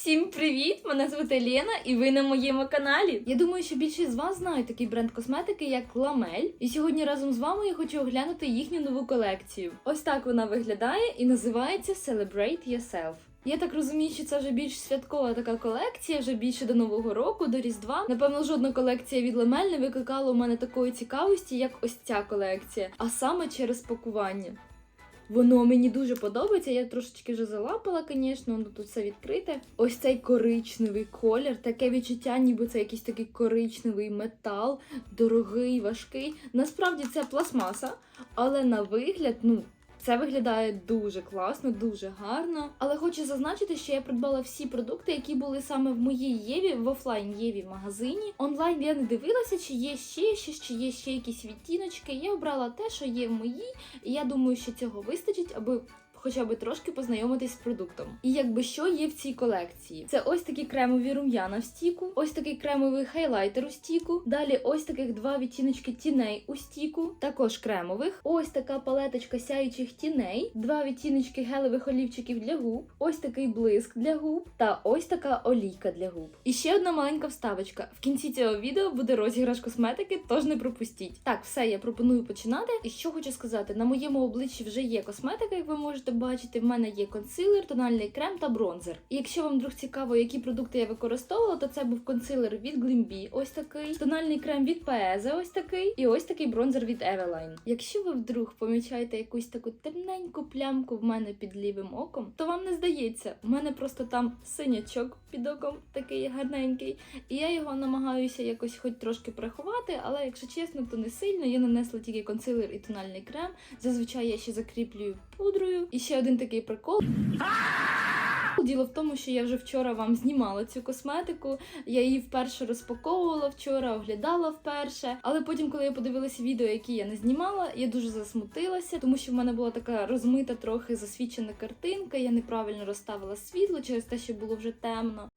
Всім привіт! Мене звати Лена, і ви на моєму каналі. Я думаю, що більшість з вас знають такий бренд косметики, як Ламель. І сьогодні разом з вами я хочу оглянути їхню нову колекцію. Ось так вона виглядає і називається Celebrate Yourself. Я так розумію, що це вже більш святкова така колекція, вже більше до Нового року, до Різдва. Напевно, жодна колекція від Ламель не викликала у мене такої цікавості, як ось ця колекція, а саме через пакування. Воно мені дуже подобається. Я трошечки вже залапала, звісно, ну тут все відкрите. Ось цей коричневий колір, таке відчуття, ніби це якийсь такий коричневий метал, дорогий, важкий. Насправді це пластмаса, але на вигляд, ну. Це виглядає дуже класно, дуже гарно. Але хочу зазначити, що я придбала всі продукти, які були саме в моїй Єві, в офлайн Єві магазині. Онлайн я не дивилася, чи є ще щось, чи є ще якісь відтіночки. Я обрала те, що є в моїй, і я думаю, що цього вистачить, аби. Хоча би трошки познайомитись з продуктом. І якби що є в цій колекції. Це ось такі кремові рум'яна в стіку, ось такий кремовий хайлайтер у стіку. Далі ось таких два відтіночки тіней у стіку, також кремових. Ось така палеточка сяючих тіней, два відтіночки гелевих олівчиків для губ, ось такий блиск для губ та ось така олійка для губ. І ще одна маленька вставочка. В кінці цього відео буде розіграш косметики, тож не пропустіть. Так, все, я пропоную починати. І що хочу сказати, на моєму обличчі вже є косметика, як ви можете бачити, в мене є консилер, тональний крем та бронзер. І якщо вам вдруг цікаво, які продукти я використовувала, то це був консилер від Glimby, ось такий, тональний крем від Paese, ось такий, і ось такий бронзер від Eveline. Якщо ви вдруг помічаєте якусь таку темненьку плямку в мене під лівим оком, то вам не здається, в мене просто там синячок під оком такий гарненький, і я його намагаюся якось хоч трошки приховати, але якщо чесно, то не сильно. Я нанесла тільки консилер і тональний крем. Зазвичай я ще закріплюю пудрою. І ще один такий прикол. Діло в тому, що я вже вчора вам знімала цю косметику. Я її вперше розпаковувала вчора, оглядала вперше. Але потім, коли я подивилася відео, які я не знімала, я дуже засмутилася, тому що в мене була така розмита, трохи засвічена картинка. Я неправильно розставила світло через те, що було вже темно.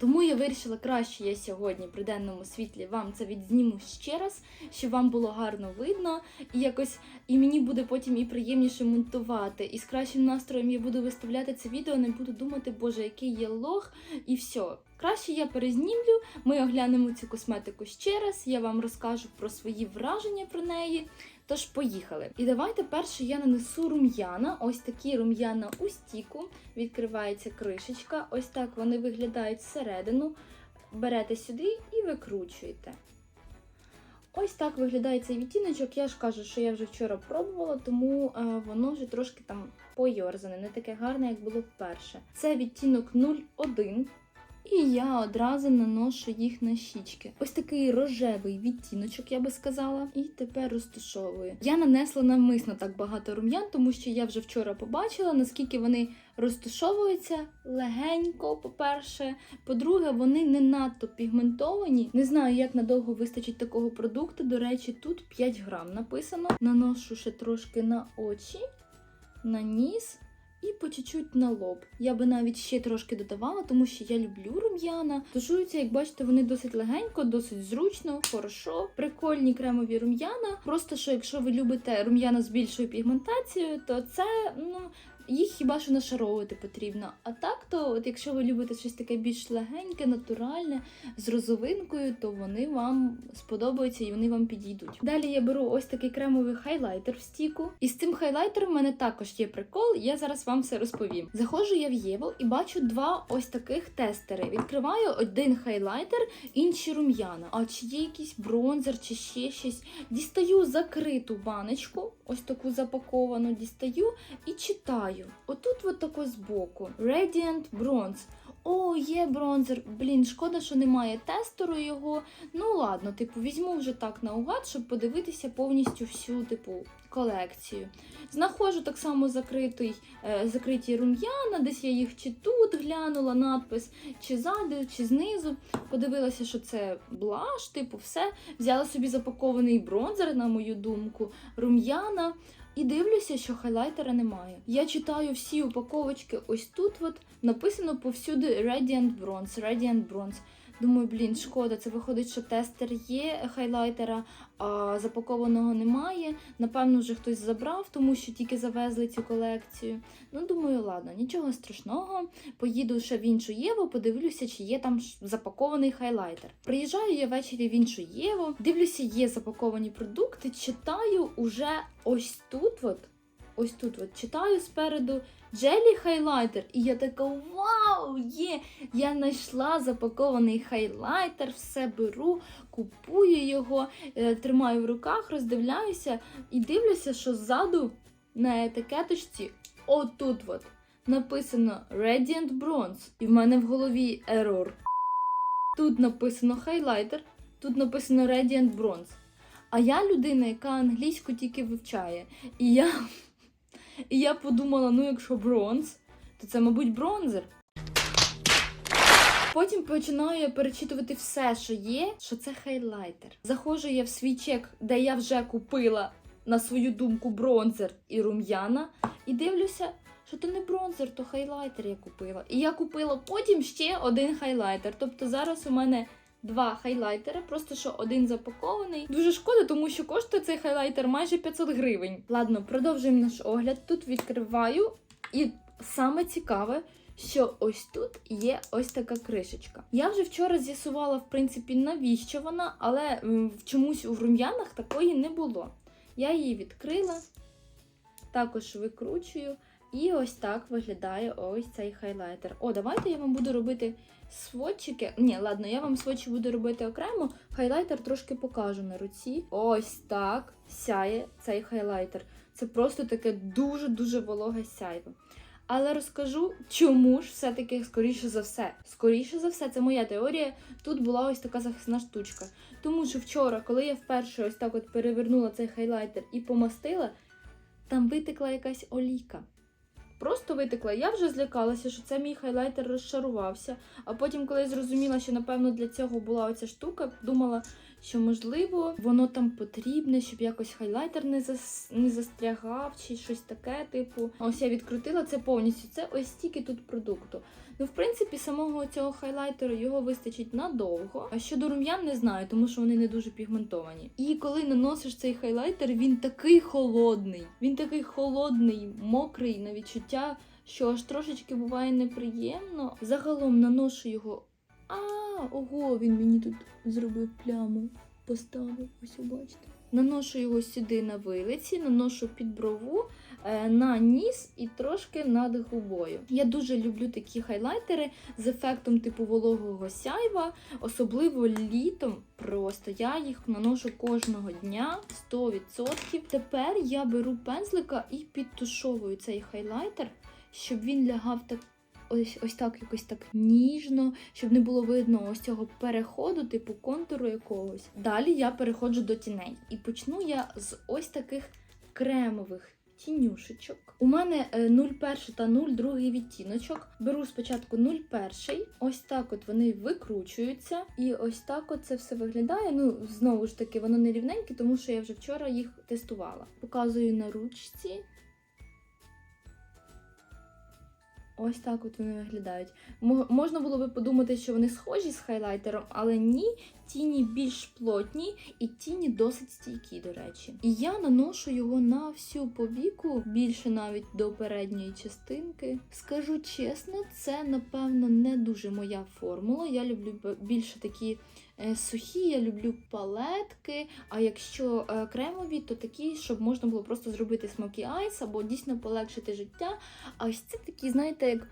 Тому я вирішила краще я сьогодні при денному світлі вам це відзніму ще раз, щоб вам було гарно видно, і якось і мені буде потім і приємніше монтувати. І з кращим настроєм я буду виставляти це відео, не буду думати, боже, який є лог, і все. Краще я перезнімлю, ми оглянемо цю косметику ще раз, я вам розкажу про свої враження про неї. Тож поїхали. І давайте перше я нанесу рум'яна. Ось такі рум'яна у стіку. Відкривається кришечка. Ось так вони виглядають всередину. Берете сюди і викручуєте. Ось так виглядає цей відтіночок. Я ж кажу, що я вже вчора пробувала, тому е, воно вже трошки там пойорзане, не таке гарне, як було вперше. Це відтінок 01. І я одразу наношу їх на щічки. Ось такий рожевий відтіночок, я би сказала. І тепер розташовую. Я нанесла навмисно так багато рум'ян, тому що я вже вчора побачила, наскільки вони розташовуються легенько, по-перше. По-друге, вони не надто пігментовані. Не знаю, як надовго вистачить такого продукту. До речі, тут 5 грам написано. Наношу ще трошки на очі, на ніс. І по чуть-чуть на лоб. Я би навіть ще трошки додавала, тому що я люблю рум'яна. Тушуються, як бачите, вони досить легенько, досить зручно, хорошо. Прикольні кремові рум'яна. Просто що, якщо ви любите рум'яна з більшою пігментацією, то це ну. Їх хіба що нашаровувати потрібно. А так, то, от якщо ви любите щось таке більш легеньке, натуральне, з розовинкою, то вони вам сподобаються і вони вам підійдуть. Далі я беру ось такий кремовий хайлайтер в стіку. І з цим хайлайтером в мене також є прикол, я зараз вам все розповім. Заходжу я в Єву і бачу два ось таких тестери. Відкриваю один хайлайтер, інші рум'яна. А чи є якийсь бронзер, чи ще щось. Дістаю закриту баночку, ось таку запаковану, дістаю і читаю. Отут от тако збоку. Radiant Bronze. О, є бронзер. Блін, шкода, що немає тестеру його. Ну ладно, типу, візьму вже так наугад, щоб подивитися повністю всю, типу, колекцію. Знаходжу так само закритий, е, закриті рум'яна, десь я їх чи тут глянула надпис, чи ззаду, чи знизу. Подивилася, що це блаш, типу, все. Взяла собі запакований бронзер, на мою думку, рум'яна. І дивлюся, що хайлайтера немає. Я читаю всі упаковочки ось тут. От написано повсюди Radiant Bronze, Radiant Bronze. Думаю, блін, шкода, це виходить, що тестер є хайлайтера, а запакованого немає. Напевно, вже хтось забрав, тому що тільки завезли цю колекцію. Ну, думаю, ладно, нічого страшного. Поїду ще в іншу Єву, подивлюся, чи є там запакований хайлайтер. Приїжджаю я ввечері в іншу Єву, дивлюся, є запаковані продукти, читаю уже ось тут. от. Ось тут от читаю спереду Jelly хайлайтер, і я така вау! Є! Я знайшла запакований хайлайтер, все беру, купую його, е, тримаю в руках, роздивляюся і дивлюся, що ззаду на етикеточці, отут от, написано Radiant Bronze. І в мене в голові error. Тут написано хайлайтер, тут написано Radiant Bronze. А я людина, яка англійську тільки вивчає. І я, і я подумала: ну, якщо бронз, то це, мабуть, бронзер. Потім починаю перечитувати все, що є, що це хайлайтер. Заходжу я в свій чек, де я вже купила на свою думку бронзер і рум'яна, і дивлюся, що то не бронзер, то хайлайтер я купила. І я купила потім ще один хайлайтер. Тобто зараз у мене два хайлайтери, просто що один запакований. Дуже шкода, тому що коштує цей хайлайтер майже 500 гривень. Ладно, продовжуємо наш огляд. Тут відкриваю, і саме цікаве. Що ось тут є ось така кришечка. Я вже вчора з'ясувала, в принципі, навіщо вона, але чомусь у рум'янах такої не було. Я її відкрила, також викручую, і ось так виглядає ось цей хайлайтер. О, давайте я вам буду робити сводчики. Ні, ладно, я вам сводчі буду робити окремо. Хайлайтер трошки покажу на руці. Ось так сяє цей хайлайтер. Це просто таке дуже-дуже вологе сяйво. Але розкажу, чому ж все-таки скоріше за все. Скоріше за все, це моя теорія. Тут була ось така захисна штучка. Тому що вчора, коли я вперше ось так от перевернула цей хайлайтер і помастила, там витекла якась олійка. Просто витекла. Я вже злякалася, що це мій хайлайтер розшарувався. А потім, коли я зрозуміла, що напевно для цього була оця штука, думала, що можливо воно там потрібне, щоб якось хайлайтер не зас... не застрягав чи щось таке. Типу, ось я відкрутила це повністю. Це ось стільки тут продукту. Ну, в принципі, самого цього хайлайтеру його вистачить надовго. А щодо рум'ян не знаю, тому що вони не дуже пігментовані. І коли наносиш цей хайлайтер, він такий холодний. Він такий холодний, мокрий на відчуття, що аж трошечки буває неприємно. Загалом наношу його. А, ого, він мені тут зробив пляму. Поставив, ось бачите. Наношу його сюди на вилиці, наношу під брову, на ніс і трошки над губою. Я дуже люблю такі хайлайтери з ефектом типу вологого сяйва, особливо літом. Просто я їх наношу кожного дня 100%. Тепер я беру пензлика і підтушовую цей хайлайтер, щоб він лягав так. Ось ось так якось так ніжно, щоб не було видно ось цього переходу, типу контуру якогось. Далі я переходжу до тіней. І почну я з ось таких кремових тінюшечок. У мене е, 01 та 02 відтіночок. Беру спочатку 01, ось так от вони викручуються, і ось так от це все виглядає. Ну, знову ж таки, воно не рівненьке, тому що я вже вчора їх тестувала. Показую на ручці. Ось так от вони виглядають. Можна було би подумати, що вони схожі з хайлайтером, але ні, тіні більш плотні і тіні досить стійкі, до речі. І я наношу його на всю повіку, більше навіть до передньої частинки. Скажу чесно, це напевно не дуже моя формула. Я люблю більше такі сухі, я люблю палетки. А якщо е, кремові, то такі, щоб можна було просто зробити смокі айс або дійсно полегшити життя. А ось це такі, знаєте, як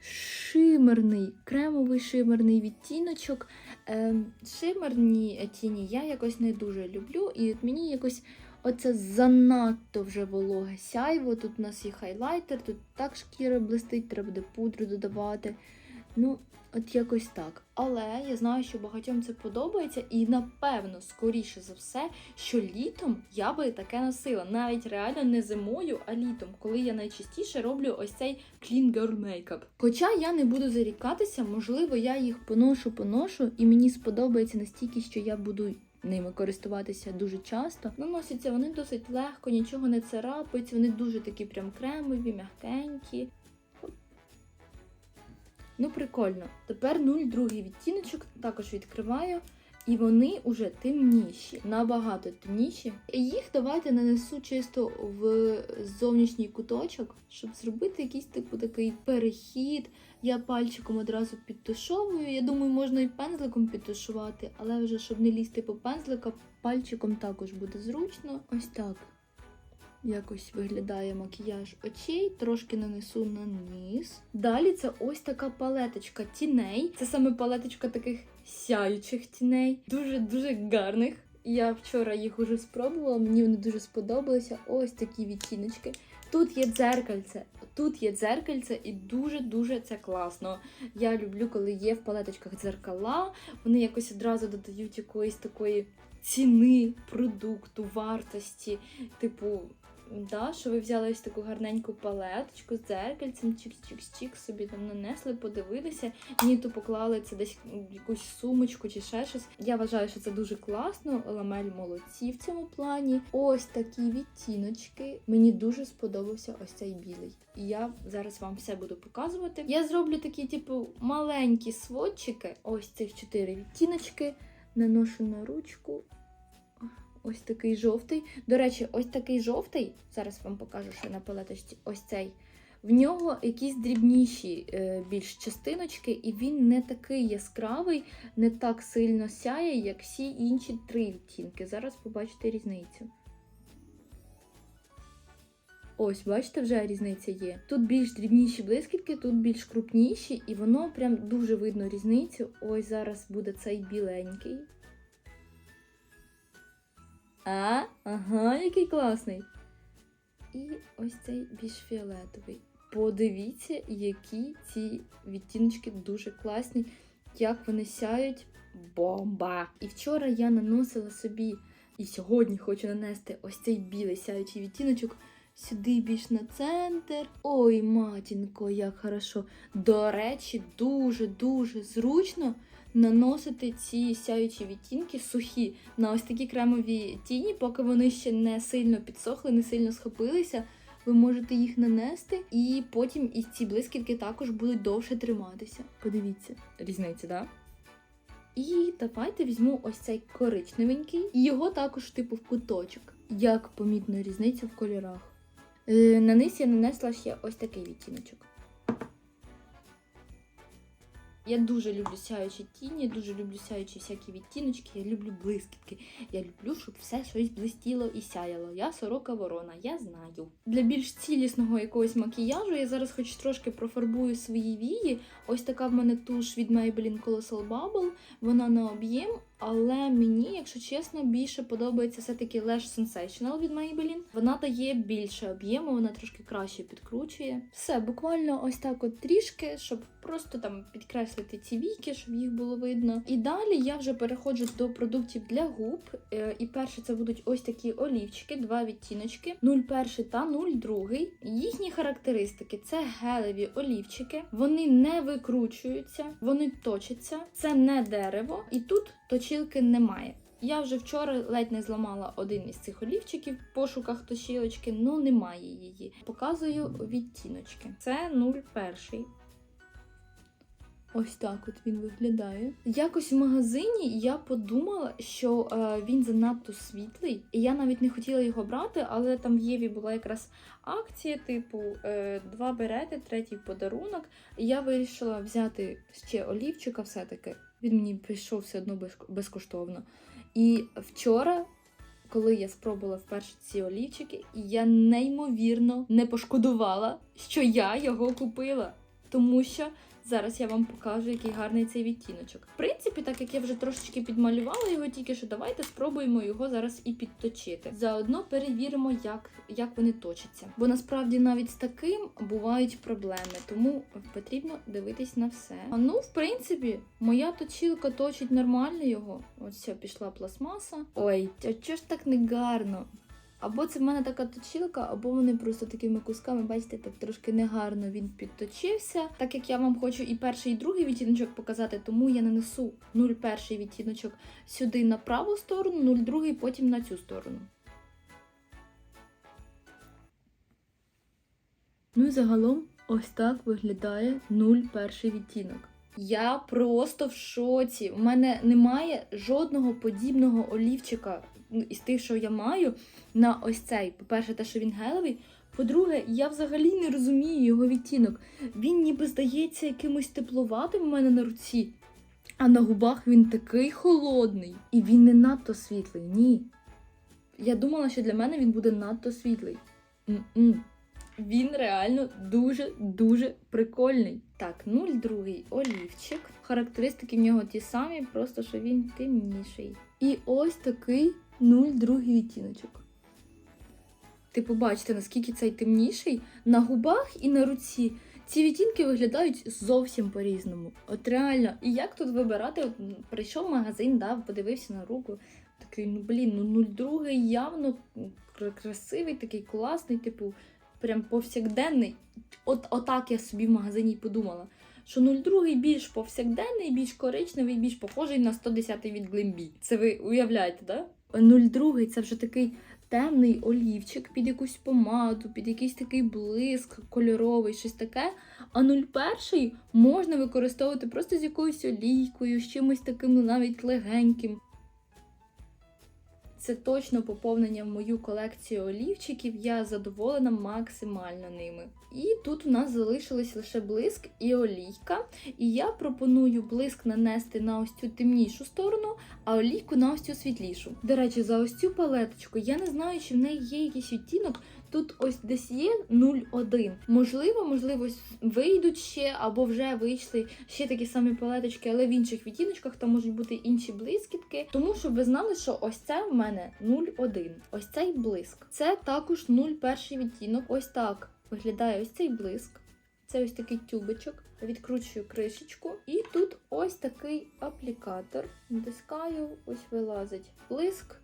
шимерний, кремовий шимерний відтіночок. Е, шимерні тіні я якось не дуже люблю, і от мені якось оце занадто вже вологе сяйво. Тут у нас є хайлайтер, тут так шкіра блистить, треба буде пудру додавати. Ну, от якось так. Але я знаю, що багатьом це подобається, і напевно, скоріше за все, що літом я би таке носила. Навіть реально не зимою, а літом, коли я найчастіше роблю ось цей clean girl makeup. Хоча я не буду зарікатися, можливо, я їх поношу, поношу, і мені сподобається настільки, що я буду. Ними користуватися дуже часто. Наносяться вони досить легко, нічого не царапають, вони дуже такі прям кремові, м'якенькі. Ну, прикольно. Тепер 0,2 відтіночок також відкриваю. І вони уже темніші, набагато темніші. Їх давайте нанесу чисто в зовнішній куточок, щоб зробити якийсь типу такий перехід. Я пальчиком одразу підтушовую. Я думаю, можна і пензликом підтушувати, але вже щоб не лізти по пензлика, пальчиком також буде зручно. Ось так. Якось виглядає макіяж очей, трошки нанесу на низ. Далі це ось така палеточка тіней. Це саме палеточка таких сяючих тіней, дуже-дуже гарних. Я вчора їх уже спробувала, мені вони дуже сподобалися. Ось такі відтіночки. Тут є дзеркальце, тут є дзеркальце, і дуже-дуже це класно. Я люблю, коли є в палеточках дзеркала. Вони якось одразу додають якоїсь такої ціни продукту, вартості. Типу, да, що ви взяли ось таку гарненьку палеточку з дзеркальцем, чікс-чікс-чікс, собі там нанесли, подивилися, ні, то поклали це десь в якусь сумочку чи ще щось. Я вважаю, що це дуже класно. Ламель молодці в цьому плані. Ось такі відтіночки. Мені дуже сподобався ось цей білий. І я зараз вам все буду показувати. Я зроблю такі, типу, маленькі сводчики. Ось цих чотири відтіночки. Наношу на ручку. Ось такий жовтий. До речі, ось такий жовтий. Зараз вам покажу, що на палеточці ось цей. В нього якісь дрібніші е, більш частиночки, і він не такий яскравий, не так сильно сяє, як всі інші три відтінки. Зараз побачите різницю. Ось, бачите, вже різниця є. Тут більш дрібніші блискітки, тут більш крупніші, і воно прям дуже видно різницю. Ось зараз буде цей біленький. А, ага, який класний. І ось цей більш фіолетовий. Подивіться, які ці відтіночки дуже класні, як вони сяють. Бомба! І вчора я наносила собі, і сьогодні хочу нанести ось цей білий сяючий відтіночок сюди більш на центр. Ой, матінко, як хорошо. До речі, дуже-дуже зручно наносити ці сяючі відтінки сухі на ось такі кремові тіні, поки вони ще не сильно підсохли, не сильно схопилися. Ви можете їх нанести, і потім і ці блискітки також будуть довше триматися. Подивіться, різниця, да? І давайте візьму ось цей коричневенький, і його також типу в куточок. Як помітно різницю в кольорах. Е, на низ я нанесла ще ось такий відтіночок. Я дуже люблю сяючі тіні, дуже люблю сяючі всякі відтіночки, я люблю блискітки. Я люблю, щоб все щось блистіло і сяяло. Я сорока ворона, я знаю. Для більш цілісного якогось макіяжу я зараз хоч трошки профарбую свої вії. Ось така в мене туш від Maybelline Colossal Bubble. Вона на об'єм, але мені, якщо чесно, більше подобається все-таки Lash Sensational від Maybelline. Вона дає більше об'єму, вона трошки краще підкручує. Все, буквально ось так от трішки, щоб просто там підкреслити ці війки, щоб їх було видно. І далі я вже переходжу до продуктів для губ. Е, І перше це будуть ось такі олівчики, два відтіночки, 01 та 02. Їхні характеристики це гелеві олівчики, вони не викручуються, вони точаться, це не дерево, і тут точилки немає. Я вже вчора ледь не зламала один із цих олівчиків в пошуках точілочки, ну немає її. Показую відтіночки. Це 01. Ось так от він виглядає. Якось в магазині я подумала, що е, він занадто світлий, і я навіть не хотіла його брати, але там в Єві була якраз акція, типу, е, два берети, третій подарунок. І я вирішила взяти ще олівчика все-таки. Він мені прийшов все одно безкоштовно. І вчора. Коли я спробувала вперше ці олівчики, я неймовірно не пошкодувала, що я його купила. Тому що зараз я вам покажу, який гарний цей відтіночок. В принципі, так як я вже трошечки підмалювала його, тільки що давайте спробуємо його зараз і підточити. Заодно перевіримо, як, як вони точаться. Бо насправді навіть з таким бувають проблеми, тому потрібно дивитись на все. А ну, в принципі, моя точилка точить нормально його. Ось все, пішла пластмаса. Ой, а чого ж так не гарно? Або це в мене така точилка, або вони просто такими кусками, бачите, так трошки негарно він підточився. Так як я вам хочу і перший, і другий відтіночок показати, тому я нанесу 01 відтіночок сюди на праву сторону, 02 потім на цю сторону. Ну і загалом Ось так виглядає 01 відтінок. Я просто в шоці. У мене немає жодного подібного олівчика із тих, що я маю, на ось цей. По-перше, те, що він гелевий. По-друге, я взагалі не розумію його відтінок. Він ніби здається якимось тепловатим у мене на руці, а на губах він такий холодний. І він не надто світлий. Ні. Я думала, що для мене він буде надто світлий. М-м. Він реально дуже-дуже прикольний. Так, 02 олівчик. Характеристики в нього ті самі, просто що він темніший. І ось такий 02 відтіночок. Ти побачите, наскільки цей темніший на губах і на руці. Ці відтінки виглядають зовсім по-різному. От реально, і як тут вибирати? От, прийшов магазин, дав, подивився на руку. Такий, ну блін, ну 02 явно красивий, такий класний, типу, прям повсякденний. От отак я собі в магазині й подумала. Що 02 більш повсякденний, більш коричневий, більш похожий на 110 від Глембі. Це ви уявляєте, да? 02 це вже такий темний олівчик під якусь помаду, під якийсь такий блиск кольоровий, щось таке. А 01 можна використовувати просто з якоюсь олійкою, з чимось таким навіть легеньким. Це точно поповнення в мою колекцію олівчиків. Я задоволена максимально ними. І тут у нас залишились лише блиск і олійка. І я пропоную блиск нанести на ось цю темнішу сторону, а олійку на ось цю світлішу. До речі, за ось цю палеточку я не знаю, чи в неї є якийсь відтінок. Тут ось десь є 0,1. Можливо, можливо, вийдуть ще або вже вийшли ще такі самі палеточки, але в інших відтіночках там можуть бути інші блискітки. Тому щоб ви знали, що ось це в мене 0,1. Ось цей блиск. Це також 0,1 відтінок. Ось так виглядає ось цей блиск. Це ось такий тюбичок. Відкручую кришечку. І тут ось такий аплікатор. Натискаю, ось вилазить блиск.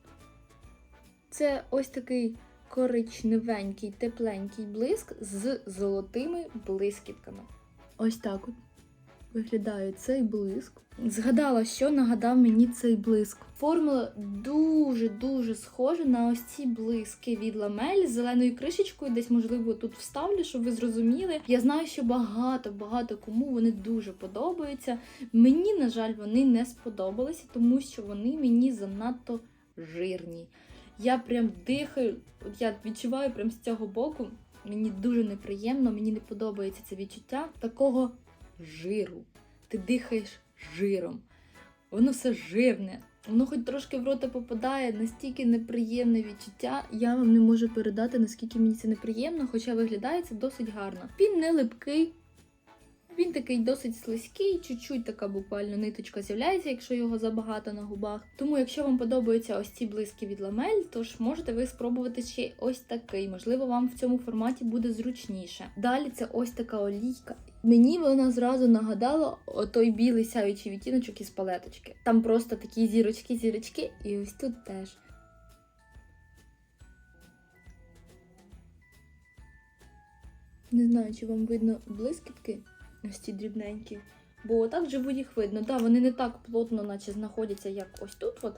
Це ось такий коричневенький, тепленький блиск з золотими блискітками. Ось так от виглядає цей блиск. Згадала, що нагадав мені цей блиск. Формула дуже-дуже схожа на ось ці блиски від ламель з зеленою кришечкою. Десь, можливо, тут вставлю, щоб ви зрозуміли. Я знаю, що багато-багато кому вони дуже подобаються. Мені, на жаль, вони не сподобалися, тому що вони мені занадто жирні. Я прям дихаю, от я відчуваю прям з цього боку. Мені дуже неприємно, мені не подобається це відчуття такого жиру. Ти дихаєш жиром. Воно все жирне. Воно хоч трошки в рота попадає, настільки неприємне відчуття. Я вам не можу передати, наскільки мені це неприємно, хоча виглядає це досить гарно. Він не липкий, він такий досить слизький, чуть-чуть така буквально ниточка з'являється, якщо його забагато на губах. Тому, якщо вам подобаються ось ці блиски від ламель, то ж можете ви спробувати ще ось такий. Можливо, вам в цьому форматі буде зручніше. Далі це ось така олійка. Мені вона зразу нагадала той білий сяючий відтіночок із палеточки. Там просто такі зірочки-зірочки, і ось тут теж. Не знаю, чи вам видно блискітки, ось ці дрібненькі. Бо отак живу їх видно. Да, вони не так плотно, наче знаходяться, як ось тут. От.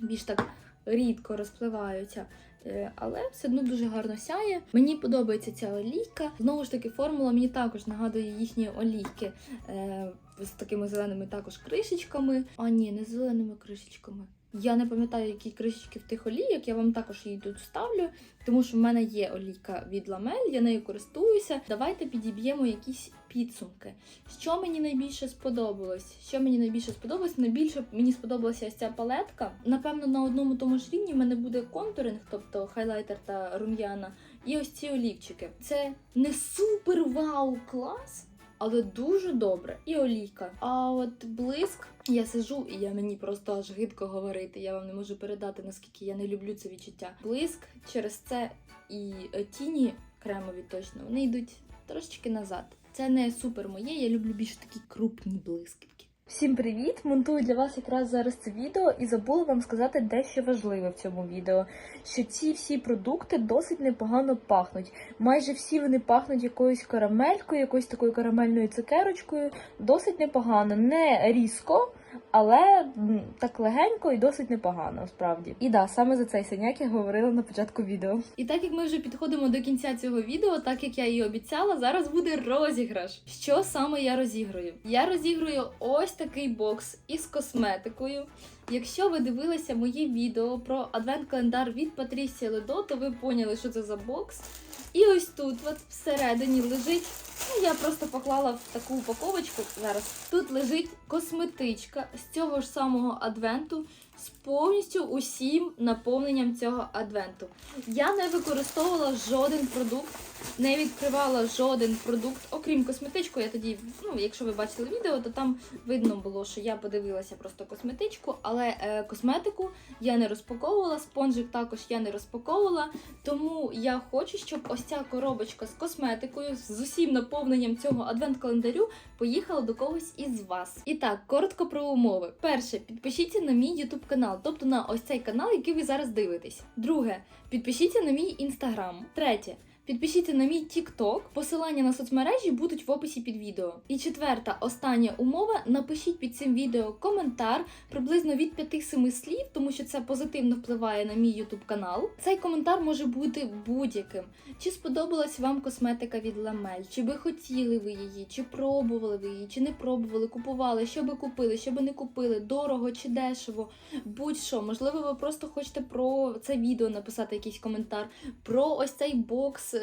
Більш так рідко розпливаються. Е, Але все одно дуже гарно сяє. Мені подобається ця олійка. Знову ж таки, формула мені також нагадує їхні олійки е, з такими зеленими також кришечками. А ні, не з зеленими кришечками. Я не пам'ятаю, які кришечки в тих олійок, я вам також її тут вставлю, тому що в мене є олійка від ламель, я нею користуюся. Давайте підіб'ємо якісь підсумки. Що мені найбільше сподобалось? Що мені найбільше сподобалось? Найбільше мені сподобалася ось ця палетка. Напевно, на одному тому ж рівні в мене буде контуринг, тобто хайлайтер та рум'яна, і ось ці олівчики. Це не супер вау клас. Але дуже добре і олійка. А от блиск, я сижу, і я мені просто аж гидко говорити. Я вам не можу передати, наскільки я не люблю це відчуття. Блиск через це і тіні кремові точно вони йдуть трошечки назад. Це не супер моє, я люблю більш такі крупні блискітки. Всім привіт! Монтую для вас якраз зараз це відео і забула вам сказати дещо важливе в цьому відео. Що ці всі продукти досить непогано пахнуть. Майже всі вони пахнуть якоюсь карамелькою, якоюсь такою карамельною цукерочкою. Досить непогано, не різко, але так легенько і досить непогано, справді. І да, саме за цей синяк я говорила на початку відео. І так як ми вже підходимо до кінця цього відео, так як я і обіцяла, зараз буде розіграш. Що саме я розіграю? Я розіграю ось такий бокс із косметикою. Якщо ви дивилися моє відео про адвент-календар від Патрісія Ледо, то ви поняли, що це за бокс. І ось тут, от всередині, лежить. Ну, я просто поклала в таку упаковочку зараз. Тут лежить косметичка з цього ж самого адвенту з повністю усім наповненням цього адвенту. Я не використовувала жоден продукт, не відкривала жоден продукт, окрім косметичку. Я тоді, ну, якщо ви бачили відео, то там видно було, що я подивилася просто косметичку, але е, косметику я не розпаковувала, спонжик також я не розпаковувала. Тому я хочу, щоб ось ця коробочка з косметикою, з усім наповненням цього адвент-календарю поїхала до когось із вас. І так, коротко про умови. Перше, підпишіться на мій YouTube канал, тобто на ось цей канал, який ви зараз дивитесь. Друге, підпишіться на мій інстаграм. Третє. Підпишіться на мій TikTok, посилання на соцмережі будуть в описі під відео. І четверта, остання умова: напишіть під цим відео коментар приблизно від 5-7 слів, тому що це позитивно впливає на мій YouTube канал. Цей коментар може бути будь-яким. Чи сподобалась вам косметика від Ламель? Чи ви хотіли ви її, чи пробували ви її, чи не пробували, купували, що би купили, що би не купили, дорого чи дешево, будь-що. Можливо, ви просто хочете про це відео написати якийсь коментар, про ось цей бокс,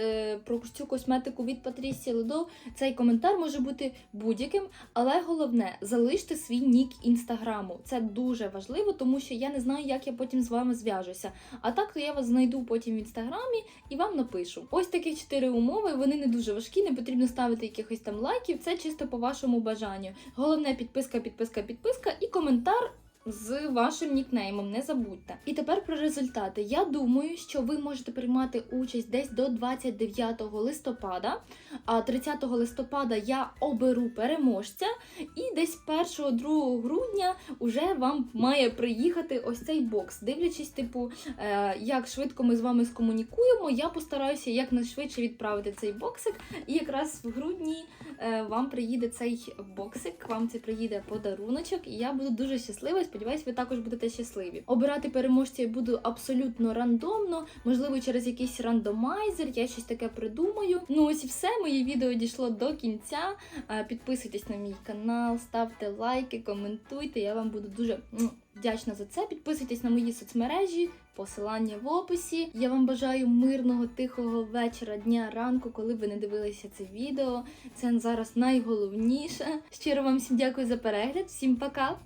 про цю косметику від Патрісі Ледо. Цей коментар може бути будь-яким, але головне залиште свій нік інстаграму. Це дуже важливо, тому що я не знаю, як я потім з вами зв'яжуся. А так то я вас знайду потім в інстаграмі і вам напишу. Ось такі чотири умови. Вони не дуже важкі, не потрібно ставити якихось там лайків. Це чисто по вашому бажанню. Головне підписка, підписка, підписка і коментар. З вашим нікнеймом, не забудьте. І тепер про результати. Я думаю, що ви можете приймати участь десь до 29 листопада, а 30 листопада я оберу переможця, і десь 1-2 грудня уже вам має приїхати ось цей бокс. Дивлячись, типу, е, як швидко ми з вами скомунікуємо, я постараюся якнайшвидше відправити цей боксик. І якраз в грудні е, вам приїде цей боксик, вам це приїде подаруночок, і я буду дуже щаслива. Сподіваюсь, ви також будете щасливі. Обирати переможця я буду абсолютно рандомно, можливо, через якийсь рандомайзер, я щось таке придумаю. Ну ось і все. Моє відео дійшло до кінця. Е, Підписуйтесь на мій канал, ставте лайки, коментуйте. Я вам буду дуже вдячна за це. Підписуйтесь на мої соцмережі. Посилання в описі. Я вам бажаю мирного, тихого вечора, дня, ранку, коли ви не дивилися це відео. Це зараз найголовніше. Щиро вам всім дякую за перегляд. Всім пока!